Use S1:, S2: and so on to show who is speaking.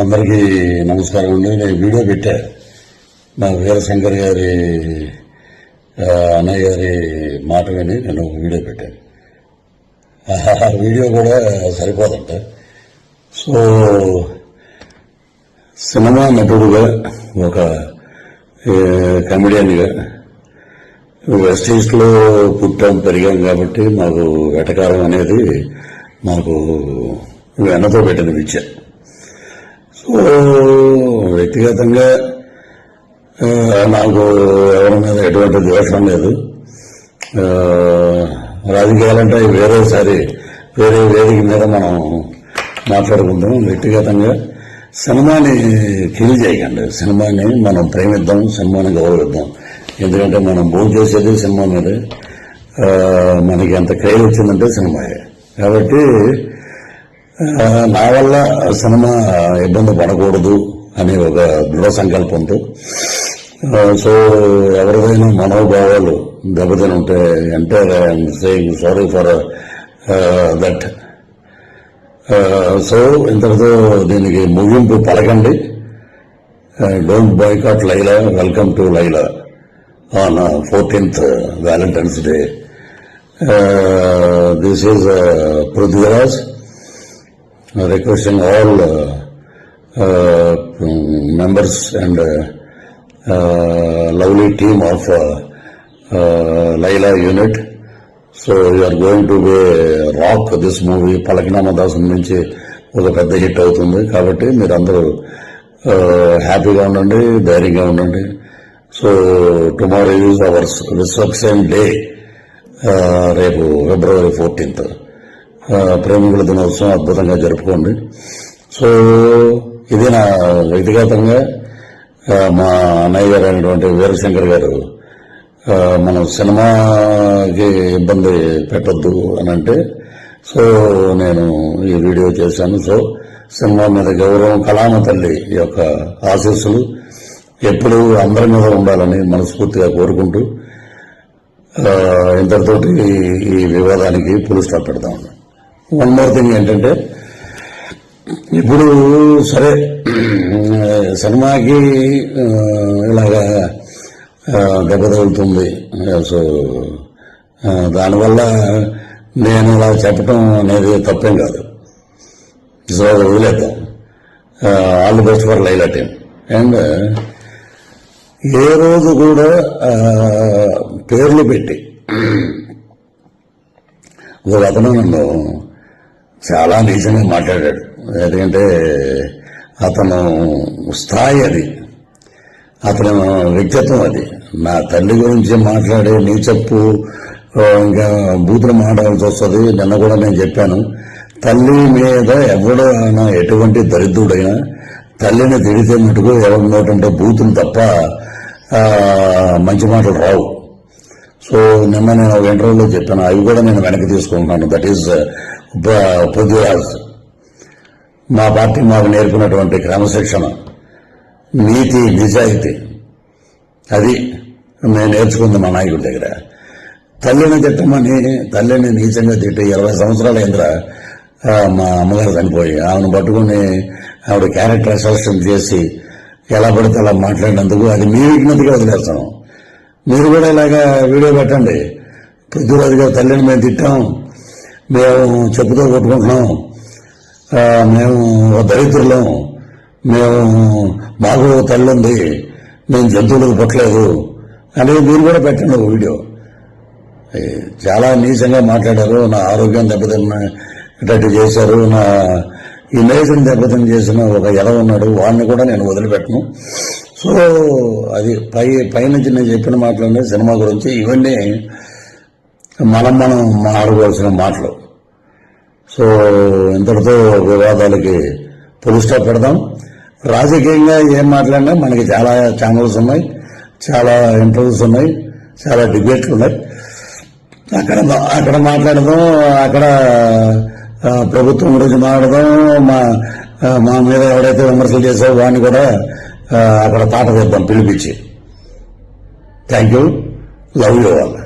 S1: అందరికీ నమస్కారం అండి. నేను వీడియో పెట్టా. మా వీరశంకర్ గారి అన్నయ్య గారి మాట విని నేను వీడియో పెట్టాను. వీడియో కూడా సరిపోదంట సో సినిమా నటుడుగా ఒక కమెడియన్గా వెస్ట్ ఈస్ట్లో పుట్టాం పెరిగాం కాబట్టి మాకు వెటకారం అనేది మాకు వెనతో పెట్టిన విద్య సో వ్యక్తిగతంగా నాకు ఎవరి మీద ఎటువంటి ద్వేషం లేదు. రాజకీయాలంటే వేరేసారి వేరే వేదిక మీద మనం మాట్లాడుకుందాం. వ్యక్తిగతంగా సినిమాని ఫీల్ చేయకండి. సినిమాని మనం ప్రేమిద్దాం సినిమాని గౌరవిద్దాం. ఎందుకంటే మనం భోజనం చేసేది సినిమా మీద. మనకి ఎంత క్రేజ్ వచ్చిందంటే సినిమాయే. కాబట్టి నా వల్ల సినిమా ఇబ్బంది పడకూడదు అనే ఒక దృఢ సంకల్పంతో సో ఎవరిదైనా మనోభావాలు దెబ్బతిని ఉంటే అంటే saying sorry for that so ఇంతటితో దీనికి ముగింపు పలకండి don't boycott Laila welcome to Laila on fourteenth Valentine's Day this is Prithviraj requesting all uh, uh, members and uh, uh, lovely So you're going to Laila rock this movie are పలకినామా నుంచి ఒక పెద్ద hit అవుతుంది. కాబట్టి మీరందరూ uh, హ్యాపీగా ఉండండి ధైర్యంగా ఉండండి. So tomorrow is ours Vishwaksen day uh, రేపు ఫిబ్రవరి ఫోర్టీన్త్ uh, ప్రేమికుల దినోత్సవం అద్భుతంగా జరుపుకోండి. సో ఇది నా వ్యక్తిగతంగా మా అన్నయ్య గారు అయినటువంటి వీరశంకర్ గారు మనం సినిమాకి ఇబ్బంది పెట్టొద్దు అని అంటే సో నేను ఈ వీడియో చేశాను. సో సినిమా మీద గౌరవం కళామ తల్లి యొక్క ఆశీస్సులు ఎప్పుడు అందరి మీద ఉండాలని మనస్ఫూర్తిగా కోరుకుంటూ ఇంతటితోటి ఈ- వివాదానికి పులు స్టాప్ పెడతాం వన్ మోర్ థింగ్ ఏంటంటే ఇప్పుడు సరే సినిమాకి ఇలాగా దెబ్బ తగులుతుంది. సో దానివల్ల నేను ఇలా చెప్పటం అనేది తప్పేం కాదు. సో వదిలేద్దాం. All the best for Laila team and ఏ రోజు కూడా పేర్లు పెట్టి ఒక అతను నన్ను చాలా నీచంగా మాట్లాడాడు. ఎందుకంటే అతను స్థాయి అది. అతను వ్యక్తిత్వం అది. నా తల్లి గురించి మాట్లాడే నీ చెప్పు ఇంకా బూతులు మాట్లాడాల్సి వస్తుంది నిన్న కూడా నేను చెప్పాను. తల్లి మీద ఎవడైనా ఎటువంటి దరిద్రుడైనా తల్లిని తిడితే మటుకు ఎవరి నోటంటే బూతులు తప్ప మంచి మాటలు రావు. సో నిన్న నేను ఒక ఇంటర్వ్యూలో చెప్పాను. అవి కూడా నేను వెనక్కి తీసుకుంటున్నాను. దట్ ఈస్ పృథ్వీరాజ్ మా పార్టీ మాకు నేర్పినటువంటి క్రమశిక్షణ. నీతి నిజాయితీ. అది నేను నేర్చుకుంది మా నాయకుడి దగ్గర. తల్లిని తిట్టమని తల్లిని నీచంగా తిట్టి ఇరవై సంవత్సరాల ఇంద్ర మా అమ్మగారు చనిపోయి ఆమెను పట్టుకుని ఆవిడ క్యారెక్టర్ అసెషన్ చేసి ఎలా పడితే అలా మాట్లాడినందుకు అది మీ విజ్ఞతగా వదిలేస్తాం. మీరు కూడా ఇలాగా వీడియో పెట్టండి. పృథ్వీరాజు తల్లిని మేము తిట్టాం. మేము చెప్పుతో కొట్టుకుంటున్నాం. మేము ఒక దరిద్రులం. మేము మాకు తల్లి ఉంది మేము జంతువులకు పుట్టలేదు. అనేది మీరు కూడా పెట్టండి ఒక వీడియో. చాలా నీచంగా మాట్లాడారు. నా ఆరోగ్యం దెబ్బతిన్నట్టు చేశారు. నా ఇమేజ్ని దెబ్బతిని చేసిన ఒక ఎద ఉన్నాడు. వాడిని కూడా నేను వదిలిపెట్టను. సో అది పై పైనుంచి నేను చెప్పిన మాటలన్నీ సినిమా గురించి ఇవన్నీ మనం మనం మాట్లాడుకోవాల్సిన మాటలు. సో ఇంతటితో వివాదాలకి పులి పెడదాం. రాజకీయంగా ఏం మాట్లాడినా మనకి చాలా ఛానల్స్ ఉన్నాయి. చాలా ఇంటర్వ్యూస్ ఉన్నాయి. చాలా డిబేట్లు ఉన్నాయి. అక్కడ అక్కడ మాట్లాడదాం అక్కడ ప్రభుత్వం గురించి మాట్లాడదాం. మా మా మీద ఎవడైతే విమర్శలు చేశారో వాడిని కూడా అక్కడ పాట తీద్దాం పిలిపించి. థ్యాంక్ యూ లవ్ యూ వాళ్ళ